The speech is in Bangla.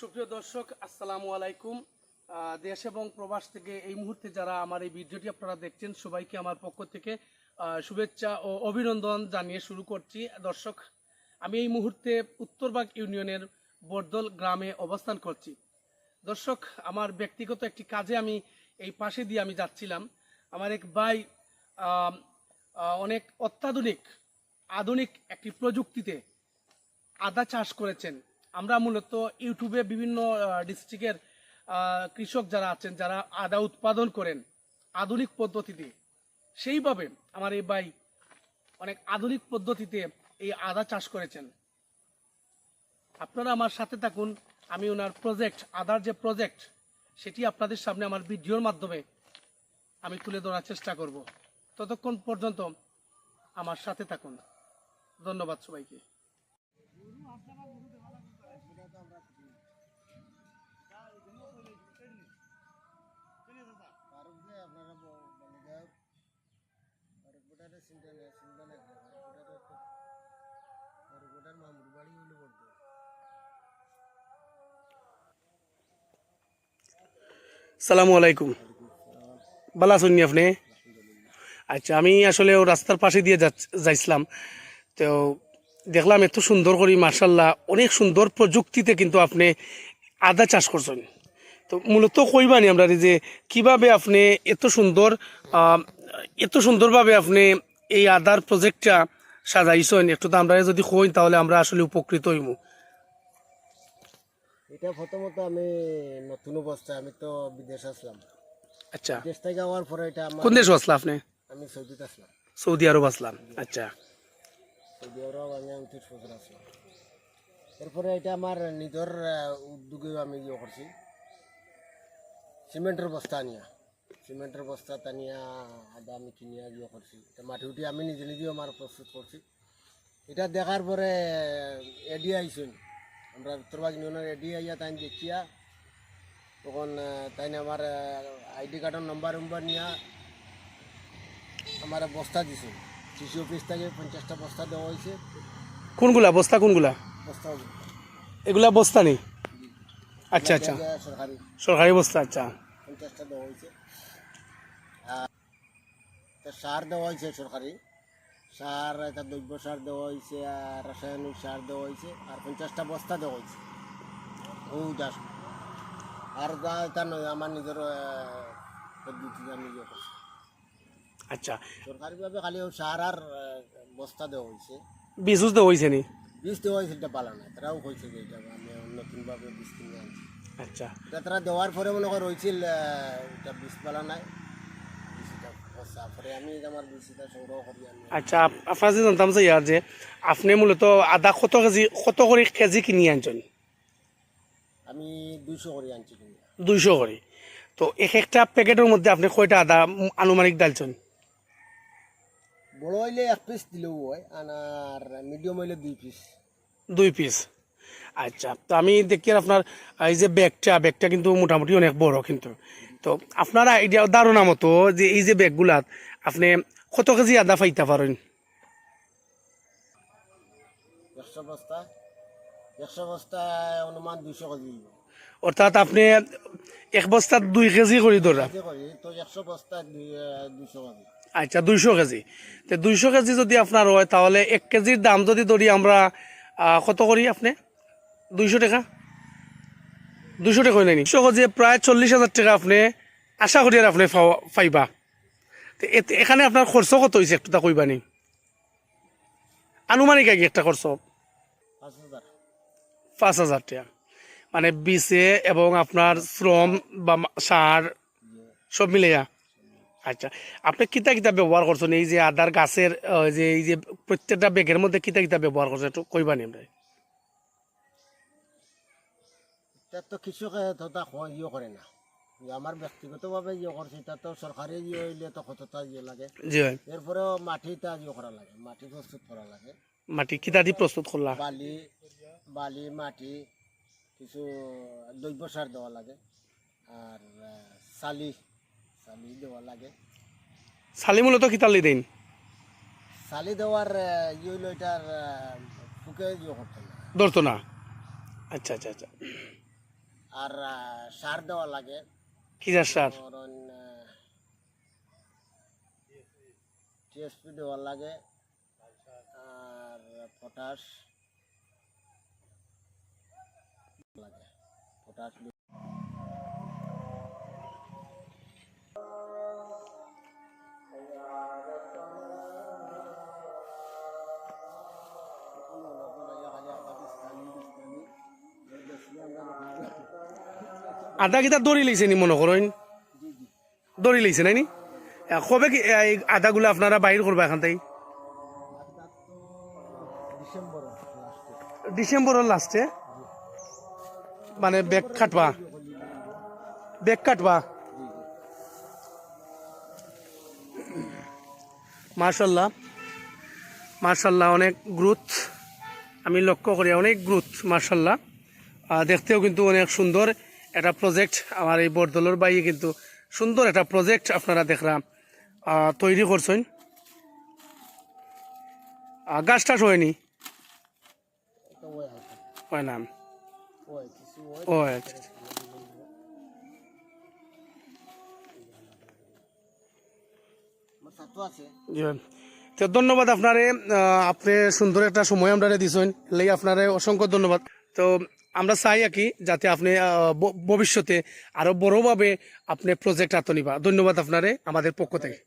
সুপ্রিয় দর্শক, আসসালামু আলাইকুম। দেশ এবং প্রবাস থেকে এই মুহূর্তে যারা আমার এই ভিডিওটি আপনারা দেখছেন, সবাইকে আমার পক্ষ থেকে শুভেচ্ছা ও অভিনন্দন জানিয়ে শুরু করছি। দর্শক, আমি এই মুহূর্তে উত্তরবাগ ইউনিয়নের বর্দল গ্রামে অবস্থান করছি। দর্শক, আমার ব্যক্তিগত একটি কাজে আমি এই পাশে দিয়ে আমি যাচ্ছিলাম। আমার এক ভাই অনেক অত্যাধুনিক, আধুনিক একটি প্রযুক্তিতে আদা চাষ করেছেন। আমরা মূলত ইউটিউবে বিভিন্ন ডিস্ট্রিক্টের কৃষক যারা আছেন, যারা আদা উৎপাদন করেন আধুনিক পদ্ধতিতে, সেইভাবে আমার এই ভাই অনেক আধুনিক পদ্ধতিতে এই আদা চাষ করেছেন। আপনারা আমার সাথে থাকুন, আমি ওনার প্রজেক্ট আদার যে প্রজেক্ট সেটি আপনাদের সামনে আমার ভিডিওর মাধ্যমে আমি তুলে ধরার চেষ্টা করব। ততক্ষণ পর্যন্ত আমার সাথে থাকুন। ধন্যবাদ সবাইকে। চিন্তা চিন্তা ফারুক বেটার মামুর বাড়ি সালামু আলাইকুম। ভালো আছেন আপনি? আচ্ছা আমি আসলে ও রাস্তার পাশে দিয়ে যাইছিলাম। তো দেখলাম এত সুন্দর করি মার্শাল্লাহ অনেক সুন্দর প্রযুক্তিতে কিন্তু আপনি আদা চাষ করছেন। তো মূলত কইবানি আমরা যে কীভাবে আপনি এত সুন্দর এত সুন্দরভাবে আপনি এই আদার প্রজেক্টটা সাজাইছেন একটু তো আমরা যদি কই তাহলে আমরা আসলে উপকৃত হইমু। এটা প্রথমত আমি নতুন অবস্থায় আমি তো বিদেশ আসলাম। আচ্ছা। বিদেশ থেকে যাওয়ার পরে এটা আমার কোন দেশ আসলা আপনি? আমি সৌদিতে আসলাম। সৌদি আরব আসলাম আচ্ছা। সৌদি আরব আমি উনত্রিশ বছর আসলাম। এরপরে এটা আমার নিজের উদ্যোগে আমি ইয়ে করছি। সিমেন্টের বস্তা আনিয়া। সিমেন্টের বস্তা টানিয়া আদা আমি কিনিয়া ইয়ে করছি মাটি উঠি আমি নিজে নিজেও আমার প্রস্তুত করছি এটা দেখার পরে এডি আইসুন আমরা উত্তরবাগ ইউনিয়নের এডি আইয়া তাই দেখিয়া তখন তাই আমার আইডি কার্ডের নম্বর উম্বার নিয়া আমার বস্তা দিছে। কৃষি অফিস থেকে পঞ্চাশটা বস্তা দেওয়া হয়েছে কোনগুলা? বস্তা কোনগুলা? বস্তা এগুলা বস্তা নেই আচ্ছা আচ্ছা। সরকারি সরকারি বস্তা আচ্ছা। পঞ্চাশটা দেওয়া হয়েছে তো সার দেওয়া হয়েছে সরকারি। সার একটা দ্রব্য সার দেওয়া হয়েছে আর রাসায়নিক সার দেওয়া হয়েছে আর পঞ্চাশটা বস্তা দেওয়া হয়েছে। ও চাষ আর এটা নয় আমার নিজের আহ, পদ্ধতিতে আমি ইয়ে করছি। আচ্ছা। সরকারিভাবে খালি ও সার আর বস্তা দেওয়া হয়েছে। বীজ তো হয়েছে নি? বীজ দেওয়া হয়েছে এটা পালা না তারাও হয়েছে যে এটা আমি নতুনভাবে বীজ কিনে আনছি। আচ্ছা। এটা তারা দেওয়ার পরে মনে করে রয়েছিল এটা বীজ পালা নাই বীজটা পচা। পরে আমি আমার বীজটা সংগ্রহ করি আমি আচ্ছা আপ- আপনার যে জানতাম যে ইয়ার যে আপনি মূলত আদা কত কেজি কত করে কেজি কিনি আনছেন? আমি দুইশো করে আনছি দুইশো করে তো এক একটা প্যাকেটের মধ্যে আপনি কয়টা আদা আনুমানিক ডালছেন বড় হইলে এক পিস দিলেও হয় আর মিডিয়াম হইলে দুই পিস দুই পিস আচ্ছা তো আমি দেখি আপনার এই যে ব্যাগটা ব্যাগটা কিন্তু মোটামুটি অনেক বড় কিন্তু। তো আপনার আইডিয়া ধারণা মতো যে এই যে ব্যাগগুলাত আপনি কত কেজি আদা পাইতে পারেন। অর্থাৎ আপনি এক বস্তাত দুই কেজি করে ধরা আচ্ছা দুইশো কেজি। তো দুইশো কেজি যদি আপনার হয় তাহলে এক কেজির দাম যদি ধরি আমরা কত করি আপনি? দুইশো টাকা? দুইশো টাকা হয় দুশো কেজি প্রায় চল্লিশ হাজার টাকা আপনি আশা করি আর আপনি পাইবা। তো এখানে আপনার খরচ কত হয়েছে একটু তা কইবা নি? আনুমানিক আগে একটা খরচ। পাঁচ হাজার। টাকা। মানে বিসে এবং আপনার শ্রম বা সার সব মিলাইয়া। আচ্ছা আপনি কিতা কিতা ব্যবহার করছেন? এই যে আদার গাছের যে এই যে প্রত্যেকটা ব্যাগের মধ্যে কিতা কিতা ব্যবহার করছেন একটু কইবা নি আমরা? তো কৃষকে তথা ইয়ে করে না। আমার ব্যক্তিগতভাবে ইয়ে করছে তা তো সরকারি ইয়ে হইলে তো কতটা ইয়ে লাগে। এরপরেও মাটিটা ইয়ে করা লাগে মাটি প্রস্তুত করা লাগে। মাটি কিতা দিয়ে প্রস্তুত করলা বালি বালি মাটি কিছু দৈব সার দেওয়া লাগে আর চালি চালি দেওয়া লাগে। চালি মূলত কিতালি দিন? চালি দেওয়ার ইয়ে হইল এটার ফুকে ইয়ে করতে না। ধরতো না আচ্ছা আচ্ছা আচ্ছা। আর সার দেওয়া লাগে। কি সার? ধরুন টিএসপি দেওয়া লাগে। আর পটাশ লাগে। পটাশ কিতা দড়ি লইছে নি, মনে করেন দড়ি লইছে নাই নি? কবে কি আদাগুলো আপনারা বাইর করবা এখান লাস্টে ডিসেম্বরের লাস্টে মানে বেগ কাটবা। বেগ কাটবা। মার্শাল্লাহ মার্শাল্লাহ অনেক গ্রোথ আমি লক্ষ্য করি, অনেক গ্রোথ মার্শাল্লাহ দেখতেও কিন্তু অনেক সুন্দর। একটা প্রজেক্ট আমার এই বরদলের বাইয়ে কিন্তু সুন্দর একটা প্রজেক্ট আপনারা দেখলাম তৈরি করছেন। গাছ টাছ হয়নি? এটা হয় ও আচ্ছা। তো ধন্যবাদ আপনারে আপনি সুন্দর একটা সময় আমরা দিছেন, লাই আপনারে অসংখ্য ধন্যবাদ। তো আমরা চাই আর কি যাতে আপনি ভবিষ্যতে আরও বড়ভাবে আপনি প্রজেক্ট আত্মনিবা ধন্যবাদ আপনারে, আমাদের পক্ষ থেকে।